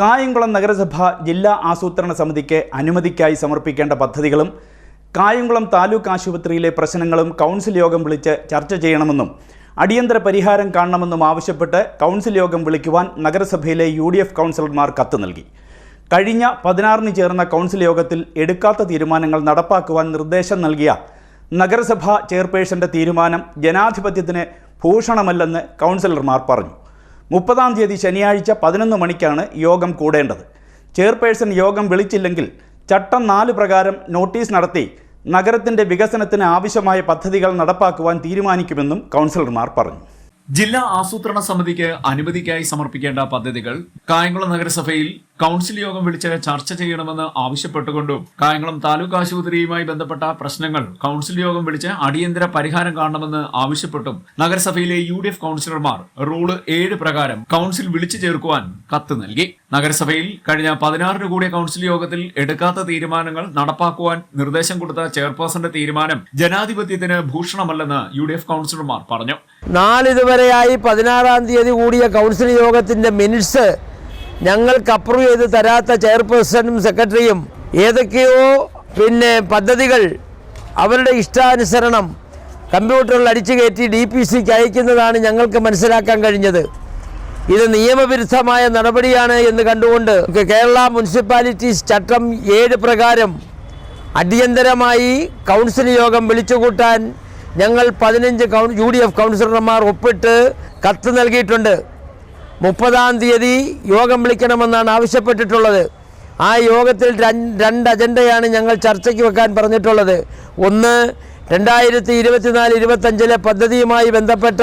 കായംകുളം നഗരസഭ ജില്ലാ ആസൂത്രണ സമിതിക്ക് അനുമതിക്കായി സമർപ്പിക്കേണ്ട പദ്ധതികളും കായംകുളം താലൂക്ക് ആശുപത്രിയിലെ പ്രശ്നങ്ങളും കൗൺസിൽ യോഗം വിളിച്ച് ചർച്ച ചെയ്യണമെന്നും അടിയന്തര പരിഹാരം കാണണമെന്നും ആവശ്യപ്പെട്ട് കൗൺസിൽ യോഗം വിളിക്കുവാൻ നഗരസഭയിലെ യു ഡി എഫ് കൗൺസിലർമാർ കത്ത് നൽകി. കഴിഞ്ഞ പതിനാറിന് ചേർന്ന കൗൺസിൽ യോഗത്തിൽ എടുക്കാത്ത തീരുമാനങ്ങൾ നടപ്പാക്കുവാൻ നിർദ്ദേശം നൽകിയ നഗരസഭാ ചെയർപേഴ്സന്റെ തീരുമാനം ജനാധിപത്യത്തിന് ഭൂഷണമല്ലെന്ന് കൗൺസിലർമാർ പറഞ്ഞു. മുപ്പതാം തീയതി ശനിയാഴ്ച പതിനൊന്ന് മണിക്കാണ് യോഗം കൂടേണ്ടത്. ചെയർപേഴ്സൺ യോഗം വിളിച്ചില്ലെങ്കിൽ ചട്ടം നാല് പ്രകാരം നോട്ടീസ് നടത്തി നഗരത്തിന്റെ വികസനത്തിന് ആവശ്യമായ പദ്ധതികൾ നടപ്പാക്കുവാൻ തീരുമാനിക്കുമെന്നും കൗൺസിലർമാർ പറഞ്ഞു. ജില്ലാ ആസൂത്രണ സമിതിക്ക് അനുമതിക്കായി സമർപ്പിക്കേണ്ട പദ്ധതികൾ കായംകുളം നഗരസഭയിൽ കൗൺസിൽ യോഗം വിളിച്ച് ചർച്ച ചെയ്യണമെന്ന് ആവശ്യപ്പെട്ടുകൊണ്ടും കായംകുളം താലൂക്ക് ആശുപത്രിയുമായി ബന്ധപ്പെട്ട പ്രശ്നങ്ങൾ കൗൺസിൽ യോഗം വിളിച്ച് അടിയന്തര പരിഹാരം കാണണമെന്ന് ആവശ്യപ്പെട്ടും നഗരസഭയിലെ യു ഡി എഫ് കൗൺസിലർമാർ റൂൾ ഏഴ് പ്രകാരം കൗൺസിൽ വിളിച്ചു ചേർക്കുവാൻ കത്ത് നൽകി. നഗരസഭയിൽ കഴിഞ്ഞ പതിനാറിന് കൂടിയ കൗൺസിൽ യോഗത്തിൽ എടുക്കാത്ത തീരുമാനങ്ങൾ നടപ്പാക്കുവാൻ നിർദ്ദേശം കൊടുത്ത ചെയർപേഴ്സന്റെ തീരുമാനം ജനാധിപത്യത്തിന് ഭൂഷണമല്ലെന്ന് യു ഡി എഫ് കൗൺസിലർമാർ പറഞ്ഞു. നാളിതുവരെയായി പതിനാറാം തീയതി കൂടിയ കൗൺസിൽ യോഗത്തിന്റെ മിനിറ്റ്സ് ഞങ്ങൾക്ക് അപ്രൂവ് ചെയ്ത് തരാത്ത ചെയർപേഴ്സണും സെക്രട്ടറിയും ഏതൊക്കെയോ പിന്നെ പദ്ധതികൾ അവരുടെ ഇഷ്ടാനുസരണം കമ്പ്യൂട്ടറിൽ അടിച്ചു കയറ്റി ഡി പി സിക്ക് അയക്കുന്നതാണ് ഞങ്ങൾക്ക് മനസ്സിലാക്കാൻ കഴിഞ്ഞത്. ഇത് നിയമവിരുദ്ധമായ നടപടിയാണ് എന്ന് കണ്ടുകൊണ്ട് കേരള മുനിസിപ്പാലിറ്റീസ് ചട്ടം ഏഴ് പ്രകാരം അടിയന്തരമായി കൗൺസിൽ യോഗം വിളിച്ചുകൂട്ടാൻ ഞങ്ങൾ പതിനഞ്ച് കൗൺ യു ഡി എഫ് കൗൺസിലർമാർ ഒപ്പിട്ട് കത്ത് നൽകിയിട്ടുണ്ട്. മുപ്പതാം തീയതി യോഗം വിളിക്കണമെന്നാണ് ആവശ്യപ്പെട്ടിട്ടുള്ളത്. ആ യോഗത്തിൽ രണ്ട് അജണ്ടയാണ് ഞങ്ങൾ ചർച്ചയ്ക്ക് വെക്കാൻ പറഞ്ഞിട്ടുള്ളത്. ഒന്ന് രണ്ടായിരത്തി ഇരുപത്തിനാല് ഇരുപത്തഞ്ചിലെ പദ്ധതിയുമായി ബന്ധപ്പെട്ട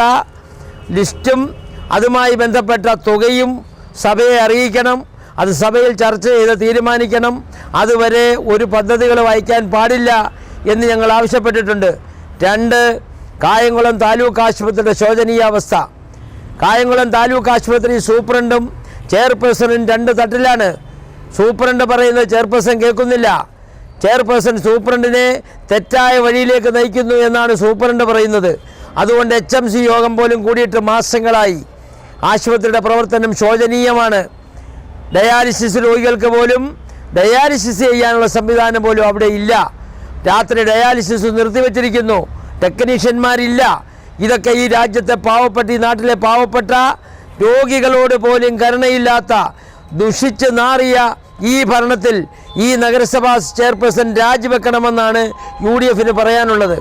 ലിസ്റ്റും അതുമായി ബന്ധപ്പെട്ട തുകയും സഭയെ അറിയിക്കണം. അത് സഭയിൽ ചർച്ച ചെയ്ത് തീരുമാനിക്കണം. അതുവരെ ഒരു പദ്ധതികൾ വായിക്കാൻ പാടില്ല എന്ന് ഞങ്ങൾ ആവശ്യപ്പെട്ടിട്ടുണ്ട്. രണ്ട് കായംകുളം താലൂക്ക് ആശുപത്രിയുടെ ശോചനീയാവസ്ഥ. കായംകുളം താലൂക്ക് ആശുപത്രി സൂപ്രണ്ടും ചെയർപേഴ്സണും രണ്ട് തട്ടിലാണ്. സൂപ്രണ്ട് പറയുന്നത് ചെയർപേഴ്സൺ കേൾക്കുന്നില്ല. ചെയർപേഴ്സൺ സൂപ്രണ്ടിനെ തെറ്റായ വഴിയിലേക്ക് നയിക്കുന്നു എന്നാണ് സൂപ്രണ്ട് പറയുന്നത്. അതുകൊണ്ട് എച്ച് എം സി യോഗം പോലും കൂടിയിട്ട് മാസങ്ങളായി ആശുപത്രിയുടെ പ്രവർത്തനം ശോചനീയമാണ്. ഡയാലിസിസ് രോഗികൾക്ക് പോലും ഡയാലിസിസ് ചെയ്യാനുള്ള സംവിധാനം പോലും അവിടെ ഇല്ല. രാത്രി ഡയാലിസിസ് നിർത്തിവെച്ചിരിക്കുന്നു. ടെക്നീഷ്യന്മാരില്ല. ഇതൊക്കെ ഈ രാജ്യത്തെ പാവപ്പെട്ട ഈ നാട്ടിലെ പാവപ്പെട്ട രോഗികളോട് പോലും കരുണയില്ലാത്ത ദുഷിച്ച് നാറിയ ഈ ഭരണത്തിൽ ഈ നഗരസഭാ ചെയർപേഴ്സൺ രാജിവെക്കണമെന്നാണ് യു ഡി എഫിന് പറയാനുള്ളത്.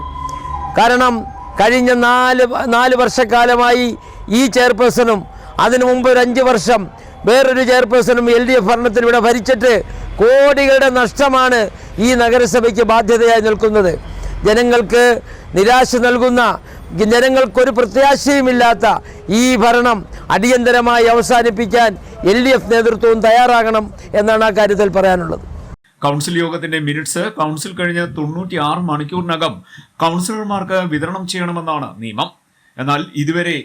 കാരണം കഴിഞ്ഞ നാല് നാല് വർഷക്കാലമായി ഈ ചെയർപേഴ്സണും അതിനു മുമ്പ് ഒരു അഞ്ച് വർഷം വേറൊരു ചെയർപേഴ്സണും എൽ ഡി എഫ് ഭരണത്തിൽ ഇവിടെ ഭരിച്ചിട്ട് കോടികളുടെ നഷ്ടമാണ് ഈ നഗരസഭയ്ക്ക് ബാധ്യതയായി നിൽക്കുന്നത്. ജനങ്ങൾക്ക് നിരാശ നൽകുന്ന ജനങ്ങൾക്കൊരു പ്രത്യാശയുമില്ലാത്ത ഈ ഭരണം അടിയന്തരമായി അവസാനിപ്പിക്കാൻ എൽ ഡി എഫ് നേതൃത്വവും തയ്യാറാകണം എന്നാണ് ആ കാര്യത്തിൽ പറയാനുള്ളത്. കൗൺസിൽ യോഗത്തിന്റെ മിനിറ്റ്സ് കൗൺസിൽ കഴിഞ്ഞ തൊണ്ണൂറ്റി ആറ് മണിക്കൂറിനകം കൗൺസിലർമാർക്ക് വിതരണം ചെയ്യണമെന്നാണ് നിയമം. എന്നാൽ ഇതുവരെ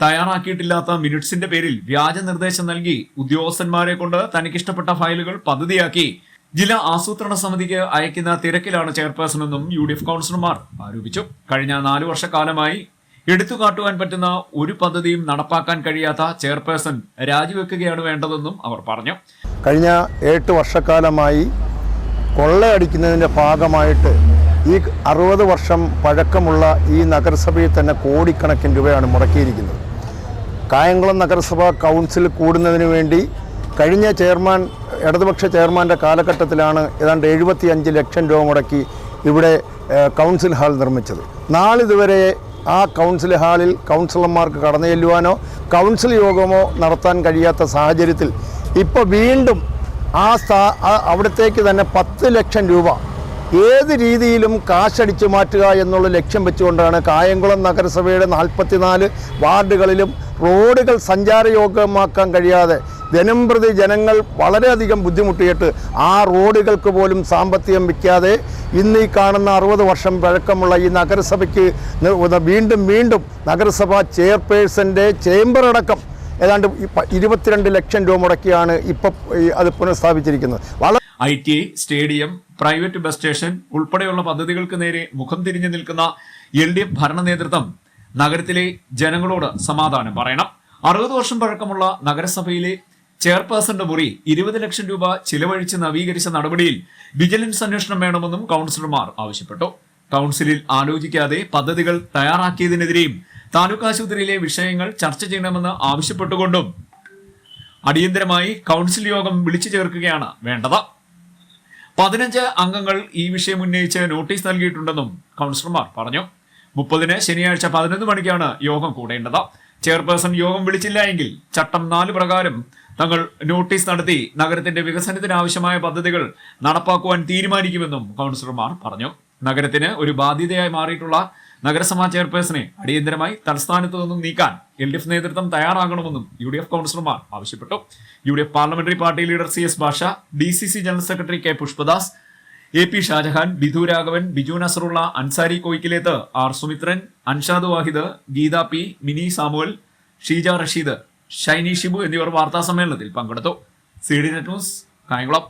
തയ്യാറാക്കിയിട്ടില്ലാത്ത മിനിറ്റ്സിന്റെ പേരിൽ വ്യാജ നിർദ്ദേശം നൽകി ഉദ്യോഗസ്ഥന്മാരെ കൊണ്ട് തനിക്കിഷ്ടപ്പെട്ട ഫയലുകൾ പദ്ധതിയാക്കി ജില്ലാ ആസൂത്രണ സമിതിക്ക് അയക്കുന്ന തിരക്കിലാണ് ചെയർപേഴ്സണെന്നും യു ഡി എഫ് കൗൺസിലർമാർ ആരോപിച്ചു. കഴിഞ്ഞ നാലു വർഷക്കാലമായി എടുത്തു കാട്ടുവാൻ പറ്റുന്ന ഒരു പദ്ധതിയും നടപ്പാക്കാൻ കഴിയാത്ത ചെയർപേഴ്സൺ രാജിവെക്കുകയാണ് വേണ്ടതെന്നും അവർ പറഞ്ഞു. കഴിഞ്ഞ എട്ട് വർഷക്കാലമായി കൊള്ളയടിക്കുന്നതിന്റെ ഭാഗമായിട്ട് ഈ അറുപത് വർഷം പഴക്കമുള്ള ഈ നഗരസഭയിൽ തന്നെ കോടിക്കണക്കിന് രൂപയാണ് മുടക്കിയിരിക്കുന്നത്. കായംകുളം നഗരസഭ കൗൺസിൽ കൂടുന്നതിന് വേണ്ടി കഴിഞ്ഞ ചെയർമാൻ ഇടതുപക്ഷ ചെയർമാന്റെ കാലഘട്ടത്തിലാണ് ഏതാണ്ട് എഴുപത്തി അഞ്ച് ലക്ഷം രൂപ മുടക്കി ഇവിടെ കൗൺസിൽ ഹാൾ നിർമ്മിച്ചത്. നാളിതുവരെ ആ കൗൺസിൽ ഹാളിൽ കൗൺസിലർമാർക്ക് കടന്നു ചെല്ലുവാനോ കൗൺസിൽ യോഗമോ നടത്താൻ കഴിയാത്ത സാഹചര്യത്തിൽ ഇപ്പോൾ വീണ്ടും ആ സ്ഥാ അവിടത്തേക്ക് തന്നെ പത്ത് ലക്ഷം രൂപ ഏത് രീതിയിലും കാശടിച്ചു മാറ്റുക എന്നുള്ള ലക്ഷ്യം വെച്ചുകൊണ്ടാണ് കായംകുളം നഗരസഭയുടെ നാൽപ്പത്തിനാല് വാർഡുകളിലും റോഡുകൾ സഞ്ചാരയോഗ്യമാക്കാൻ കഴിയാതെ ദിനംപ്രതി ജനങ്ങൾ വളരെയധികം ബുദ്ധിമുട്ടിയിട്ട് ആ റോഡുകൾക്ക് പോലും സാമ്പത്തികം വയ്ക്കാതെ ഇന്ന് ഈ കാണുന്ന അറുപത് വർഷം പഴക്കമുള്ള ഈ നഗരസഭയ്ക്ക് വീണ്ടും വീണ്ടും നഗരസഭ ചെയർപേഴ്സന്റെ ചേംബർ അടക്കം ഏതാണ്ട് ഇരുപത്തിരണ്ട് ലക്ഷം രൂപ മുടക്കിയാണ് ഇപ്പം അത് പുനഃസ്ഥാപിച്ചിരിക്കുന്നത്. I T I stadium private bus station ഉൾപ്പെടെയുള്ള പദ്ധതികൾക്ക് നേരെ മുഖം തിരിഞ്ഞു നിൽക്കുന്ന എൽ ഡി എഫ് ഭരണ നേതൃത്വം നഗരത്തിലെ ജനങ്ങളോട് സമാധാനം പറയണം. അറുപത് വർഷം പഴക്കമുള്ള നഗരസഭയിലെ ചെയർപേഴ്സന്റെ മുറി ഇരുപത് ലക്ഷം രൂപ ചിലവഴിച്ച് നവീകരിച്ച നടപടിയിൽ വിജിലൻസ് അന്വേഷണം വേണമെന്നും കൗൺസിലർമാർ ആവശ്യപ്പെട്ടു. കൗൺസിലിൽ ആലോചിക്കാതെ പദ്ധതികൾ തയ്യാറാക്കിയതിനെതിരെയും താലൂക്ക് ആശുപത്രിയിലെ വിഷയങ്ങൾ ചർച്ച ചെയ്യണമെന്ന് ആവശ്യപ്പെട്ടുകൊണ്ടും അടിയന്തരമായി കൗൺസിൽ യോഗം വിളിച്ചു ചേർക്കുകയാണ് വേണ്ടത്. പതിനഞ്ച് അംഗങ്ങൾ ഈ വിഷയം ഉന്നയിച്ച് നോട്ടീസ് നൽകിയിട്ടുണ്ടെന്നും കൗൺസിലർമാർ പറഞ്ഞു. മുപ്പതിന് ശനിയാഴ്ച പതിനൊന്ന് മണിക്കാണ് യോഗം കൂടേണ്ടത്. ചെയർപേഴ്സൺ യോഗം വിളിച്ചില്ല എങ്കിൽ ചട്ടം നാല് പ്രകാരം തങ്ങൾ നോട്ടീസ് നടത്തി നഗരത്തിന്റെ വികസനത്തിന് ആവശ്യമായ പദ്ധതികൾ നടപ്പാക്കുവാൻ തീരുമാനിക്കുമെന്നും കൗൺസിലർമാർ പറഞ്ഞു. നഗരത്തിന് ഒരു ബാധ്യതയായി മാറിയിട്ടുള്ള നഗരസഭാ ചെയർപേഴ്സണെ അടിയന്തരമായി തലസ്ഥാനത്ത് നിന്നും നീക്കാൻ എൽ ഡി എഫ് നേതൃത്വം തയ്യാറാകണമെന്നും യു ഡി എഫ് കൗൺസിലർമാർ ആവശ്യപ്പെട്ടു. U D F parliamentary party leader C S Basha D C C general secretary K Pushpadas A P Shajahan Bidhu Raghavan Biju Nasarullah Ansari Koyikkileth R Sumithran Anshad Vahid Geetha P Mini Samuel Sheeja Rasheed Shiny Shibu എന്നിവർ വാർത്താ സമ്മേളനത്തിൽ പങ്കെടുത്തു. C D net news Kayamkulam.